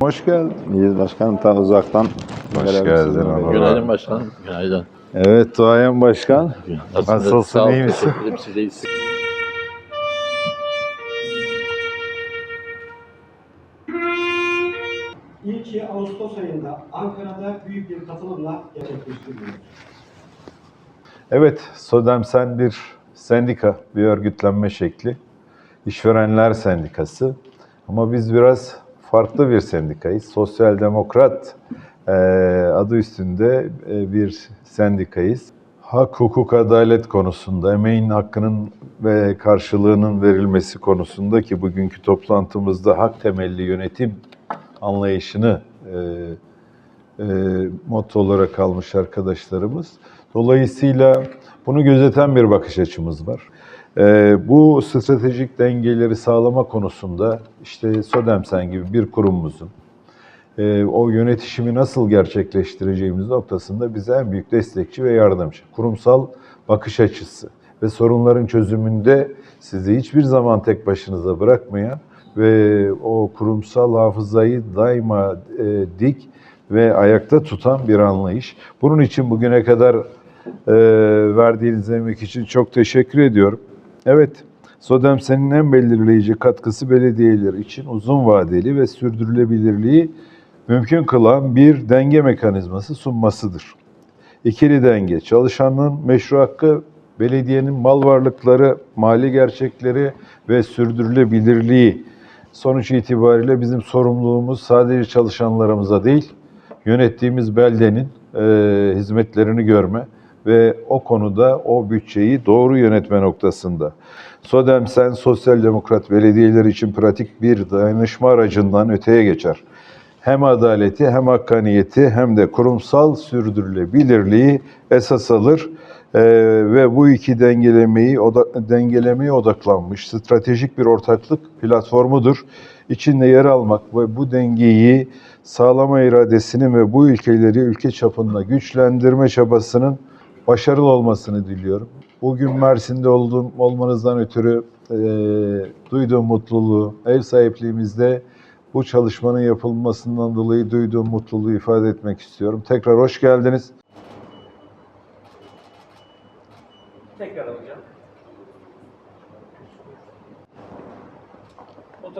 Hoş geldin. İyiyiz başkanım ta uzaktan. Hoş geldin Anadolu. Günaydın başkanım. Günaydın. Evet Doğayan Başkan. Nasılsın, Sağ ol, iyi misin? Siz de iyisiniz. İlki Ağustos ayında Ankara'da büyük bir katılımla gerçekleştiriliyor. Evet, Sodemsen bir sendika, bir örgütlenme şekli. İşverenler Sendikası. Ama biz biraz farklı bir sendikayız. Sosyal Demokrat e, adı üstünde e, bir sendikayız. Hak, hukuk, adalet konusunda, emeğin hakkının ve karşılığının verilmesi konusunda ki bugünkü toplantımızda hak temelli yönetim anlayışını e, e, motto olarak almış arkadaşlarımız. Dolayısıyla bunu gözeten bir bakış açımız var. E, bu stratejik dengeleri sağlama konusunda işte Sodemsen gibi bir kurumumuzun e, o yönetişimi nasıl gerçekleştireceğimiz noktasında bize en büyük destekçi ve yardımcı. Kurumsal bakış açısı ve sorunların çözümünde sizi hiçbir zaman tek başınıza bırakmayan ve o kurumsal hafızayı daima e, dik ve ayakta tutan bir anlayış. Bunun için bugüne kadar e, verdiğiniz emek için çok teşekkür ediyorum. Evet, SODEM senin en belirleyici katkısı belediyeler için uzun vadeli ve sürdürülebilirliği mümkün kılan bir denge mekanizması sunmasıdır. İkili denge, çalışanın meşru hakkı, belediyenin mal varlıkları, mali gerçekleri ve sürdürülebilirliği. Sonuç itibariyle bizim sorumluluğumuz sadece çalışanlarımıza değil, yönettiğimiz beldenin e, hizmetlerini görme ve o konuda o bütçeyi doğru yönetme noktasında. SODEMSEN Sosyal Demokrat Belediyeler için pratik bir dayanışma aracından öteye geçer. Hem adaleti hem hakkaniyeti hem de kurumsal sürdürülebilirliği esas alır Ee, ve bu iki dengelemeyi oda, dengelemeye odaklanmış stratejik bir ortaklık platformudur. İçinde yer almak ve bu dengeyi sağlama iradesini ve bu ülkeleri ülke çapında güçlendirme çabasının başarılı olmasını diliyorum. Bugün Mersin'de olduğum, olmanızdan ötürü e, duyduğum mutluluğu, ev sahipliğimizde bu çalışmanın yapılmasından dolayı duyduğum mutluluğu ifade etmek istiyorum. Tekrar hoş geldiniz. Tekrar alacağım.